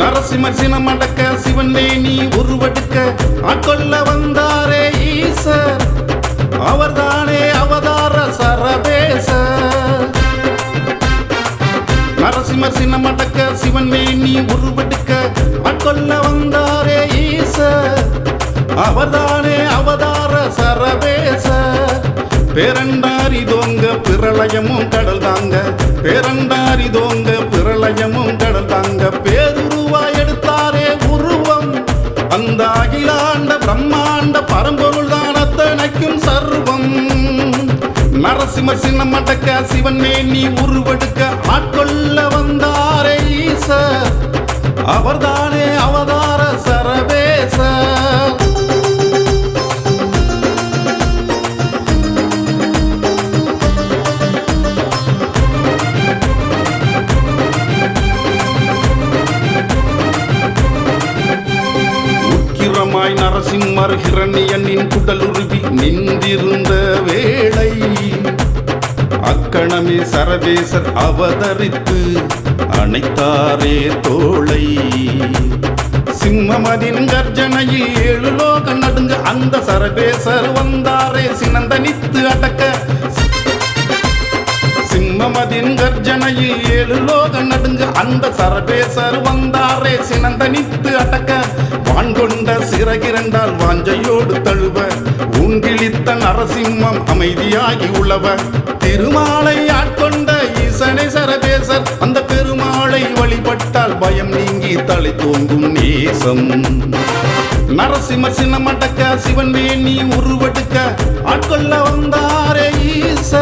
நரசிம்மர் சினமடக்க சிவன் நீ உருவெடுக்க ஆட்கொள்ள வந்தாரே ஈசர். அவர்தானே அவதார நரசிம்ம நரசிம்மர் சின்னமடக்க சிவன் நீ உருவெடுக்க ஆட்கொள்ள வந்தாரே ஈசர். அவர்தானே அவதார சரபேச பேரண்டாரி தோங்க பிரளயமும் கடல் தாங்க. பேரண்டாரி தோங்க தான் சர்வம். நரசிம்ம சின்னம் அடக்க சிவன் நீ உருவெடுக்க ஆட்கொள்ள வந்தாரே ஈசர். அவர்தான் நரசிம்மர் ஹிரண்யனின் குடலுருவி நின்றிருந்த வேளை அக்கணமே சரவேசர் அவதரித்து அணைத்தாரே தோளை. சிம்மமதின் கர்ஜனையில் ஏழு லோக நடுங்க அந்த சரபேசர் வந்தாரே சினந்தனித்து அடக்க. சிம்மமதின் கர்ஜனையில் ஏழு லோக நடுங்க அந்த சரபேசர் வந்தாரே சினந்தனித்து அடக்க. வான் கொண்ட சிறகிரண்டால் வாஞ்சையோடு தழுவ உங்கிழித்த நரசிம்மம் அமைதியாகி உழவ. திருமாலை ஆட்கொண்ட ஈசனை சரபேசர் அந்த பெருமாளை வழிபட்டால் பயம் நீங்கி தலை தோங்கும் நேசம். நரசிம்ம சின்னமடக்க சிவன் வேணி உருவெடுக்க ஆட்கொள்ள வந்தாரே ஈச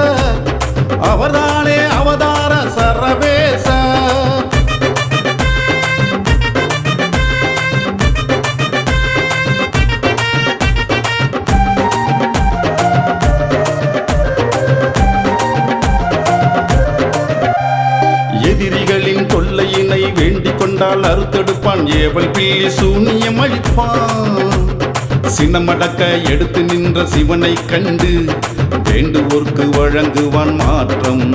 அவர்தானே அவதார சரவே கொண்டால் அறுத்தெடுப்பான். ஏவல் பிள்ளி சூனியம் அழிப்பான். சினமடக்க எடுத்து நின்ற சிவனை கண்டு வேண்டுவோர்க்கு வழங்குவான் மாற்றம்.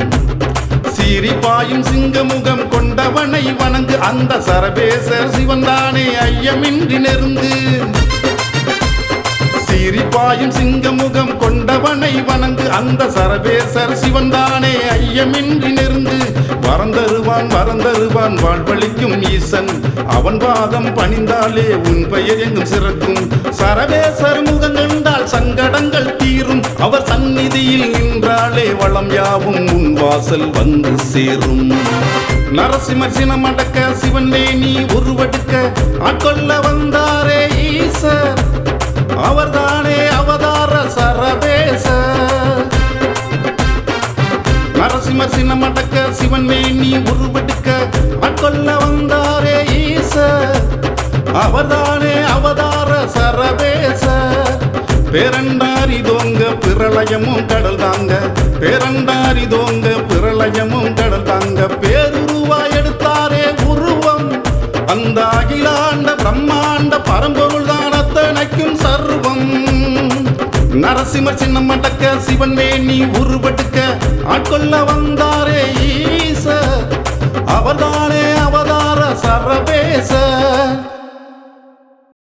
சீரிப்பாயும் சிங்கமுகம் கொண்டவனை வணங்கு அந்த சரபேசர் சிவன்தானே ஐயமின்றி நெருங்கு. சீரிப்பாயும் சிங்கமுகம் கொண்டவனை வணங்கு அந்த சரபேசர் சிவன்தானே. ஐயமின்றி நெருங்கு. வரந்தருவான் வரந்தருவான் வாழ்வழிக்கும் ஈசன். அவன் பாதம் பணிந்தாலே உன் பெயர் எங்கும் சிறக்கும். சரவேசர் முகம் கண்டால் சங்கடங்கள் தீரும். அவர் சந்நிதியில் நின்றாலே வளம் யாவும் உன் வாசல் வந்து சேரும். நரசிம்மர் சினம் அடக்க சிவனே நீ உருவெடுக்க. ஆட்கொள்ள வந்தாரே ஈசர். அவர்தானே சரபேச நரசிம்ம சின்ன மடக்க சிவன் மேனி உருவெடுக்க ஆட்கொள்ள வந்தாரே ஈச. அவதானே அவதார சரபேச பேரண்டாரி தோங்க பிரளயமும் கடல் தாங்க. பேரண்டாரி தோங்க பிரளயமும் கடல் தாங்க. பேருருவா எடுத்தாரே உருவம். அந்த அகிலாண்ட பிரம்மாண்ட பரம்பொருள் தான் அத்தனைக்கும் சர்வ நரசிம்ம சின்னம் அடக்க சிவன் நீ உருவெடுக்க. ஆட்கொள்ள வந்தாரே ஈச அவர்தானே அவதார சரபேச